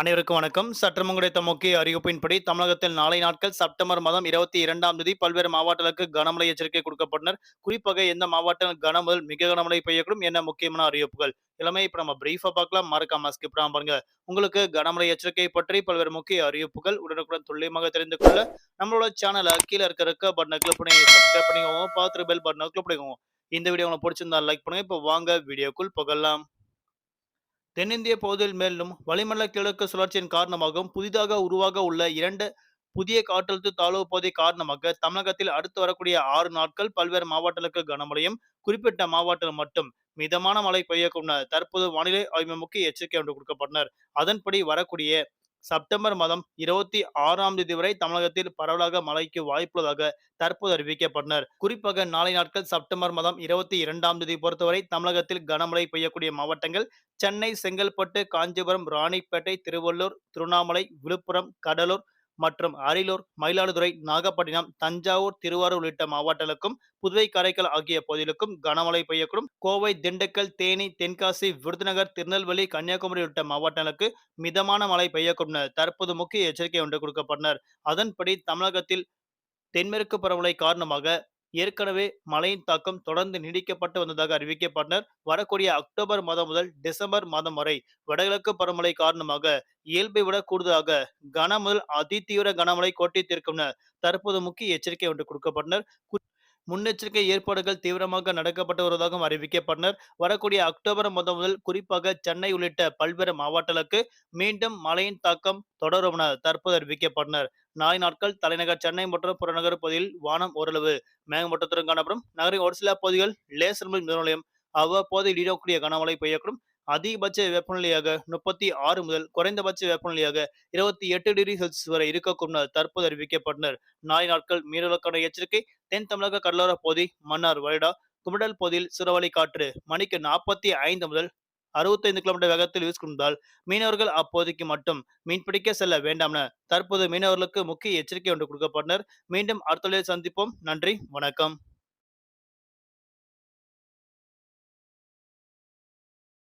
அனைவருக்கும் வணக்கம். சற்றம் கிடைத்த முக்கிய அறிவிப்பின்படி தமிழகத்தில் நாளை நாட்கள் செப்டம்பர் மாதம் இருபத்தி இரண்டாம் தேதி பல்வேறு மாவட்டங்களுக்கு கனமழை எச்சரிக்கை கொடுக்கப்பட்டனர். குறிப்பாக எந்த மாவட்டம் கனமுதல் மிக கனமழை பெய்யக்கூடும் என்ன முக்கியமான அறிவிப்புகள்? எல்லாமே இப்ப நம்ம பிரீஃபா பார்க்கலாம். மறக்காம ஸ்கிப் பாருங்க. உங்களுக்கு கனமழை எச்சரிக்கை பற்றி பல்வேறு முக்கிய அறிவிப்புகள் உடனுக்குடன் துல்லியமாக தெரிந்து கொள்ள நம்மளோட சேனலை கீழே இருக்க இருக்க பட்டனை கிளிக் பண்ணி சப்ஸ்கிரைப் பண்ணிக்கோங்க. பார்த்து பெல் பட்டனை கிளிக் பண்ணிக்கோங்க. இந்த வீடியோ உங்களுக்கு பிடிச்சிருந்தா லைக் பண்ணுங்க. இப்போ வாங்க வீடியோக்குள் புகழலாம் தென்னிந்திய பகுதியில் மேலும் வளிமண்டல கிழக்கு சுழற்சியின் காரணமாகவும் புதிதாக உருவாக உள்ள இரண்டு புதிய காற்றழுத்த தாழ்வு பகுதி காரணமாக தமிழகத்தில் அடுத்து வரக்கூடிய ஆறு நாட்கள் பல்வேறு மாவட்டங்களுக்கு கனமழையும் குறிப்பிட்ட மாவட்டம் மட்டும் மிதமான மழை பெய்யக்கும் தற்போது வானிலை ஆய்வு முக்கிய எச்சரிக்கை ஒன்று கொடுக்கப்பட்டனர் அதன்படி வரக்கூடிய செப்டம்பர் மாதம் இருபத்தி ஆறாம் தேதி வரை தமிழகத்தில் பரவலாக மழைக்கு வாய்ப்புள்ளதாக தற்போது அறிவிக்கப்பட்டனர். குறிப்பாக நாளை நாட்கள் செப்டம்பர் மாதம் இருபத்தி இரண்டாம் தேதி பொறுத்தவரை தமிழகத்தில் கனமழை பெய்யக்கூடிய மாவட்டங்கள் சென்னை செங்கல்பட்டு காஞ்சிபுரம் ராணிப்பேட்டை திருவள்ளூர் திருவண்ணாமலை விழுப்புரம் கடலூர் மற்றும் அரியலூர் மயிலாடுதுறை நாகப்பட்டினம் தஞ்சாவூர் திருவாரூர் உள்ளிட்ட மாவட்டங்களுக்கும் புதுவை காரைக்கால் ஆகிய பகுதிகளுக்கும் கனமழை பெய்யக்கூடும். கோவை திண்டுக்கல் தேனி தென்காசி விருதுநகர் திருநெல்வேலி கன்னியாகுமரி உள்ளிட்ட மாவட்டங்களுக்கு மிதமான மழை பெய்யக்கூடும் தற்போது முக்கிய எச்சரிக்கை ஒன்று கொடுக்கப்பட்டனர். அதன்படி தமிழகத்தில் தென்மேற்கு பரவலை காரணமாக ஏற்கனவே மழையின் தாக்கம் தொடர்ந்து நீடிக்கப்பட்டு வந்ததாக அறிவிக்கப்பட்டனர். வரக்கூடிய அக்டோபர் மாதம் முதல் டிசம்பர் மாதம் வரை வடகிழக்கு பருவமழை காரணமாக இயல்பை விட கூடுதலாக கன முதல் அதிதீவிர கனமழை கோட்டித்திருக்கும் தற்போது முக்கிய எச்சரிக்கை ஒன்று கொடுக்கப்பட்டனர். முன்னெச்சரிக்கை ஏற்பாடுகள் தீவிரமாக நடக்கப்பட்டு வருவதாகவும் அறிவிக்கப்பட்டனர். வரக்கூடிய அக்டோபர் மாதம் முதல் குறிப்பாக சென்னை உள்ளிட்ட பல்வேறு மாவட்டங்களுக்கு மீண்டும் மழையின் தாக்கம் தொடரும் என தற்போது அறிவிக்கப்பட்டனர். நாளை நாட்கள் தலைநகர் சென்னை மற்றும் புறநகர் பகுதியில் வானம் ஓரளவு மேகமூட்டத்துடன் காணப்படும். நகரின் ஒரு சில பகுதிகள் லேசர் நிலையம் அவ்வப்போது இடியக்கூடிய கனமழை பெய்யக்கூடும். அதிகபட்ச வெப்பநிலையாக முப்பத்தி ஆறு முதல் குறைந்தபட்ச வெப்பநிலையாக இருபத்தி எட்டு டிகிரி செல்சியஸ் வரை இருக்கக்கூடும் தற்போது அறிவிக்கப்பட்டனர். நாளை நாட்கள் மீனவர்களுக்கான எச்சரிக்கை தென் தமிழக கடலோர பகுதி மன்னார் வளைடா குமிடல் பகுதியில் சுறவழி காற்று மணிக்கு நாற்பத்தி ஐந்து முதல் அறுபத்தைந்து கிலோமீட்டர் வேகத்தில் வீசிக்கொண்டால் மீனவர்கள் அப்போதைக்கு மட்டும் மீன்பிடிக்க செல்ல வேண்டாம் என தற்போது மீனவர்களுக்கு முக்கிய எச்சரிக்கை ஒன்று கொடுக்கப்பட்டனர். மீண்டும் அடுத்த சந்திப்போம். நன்றி வணக்கம்.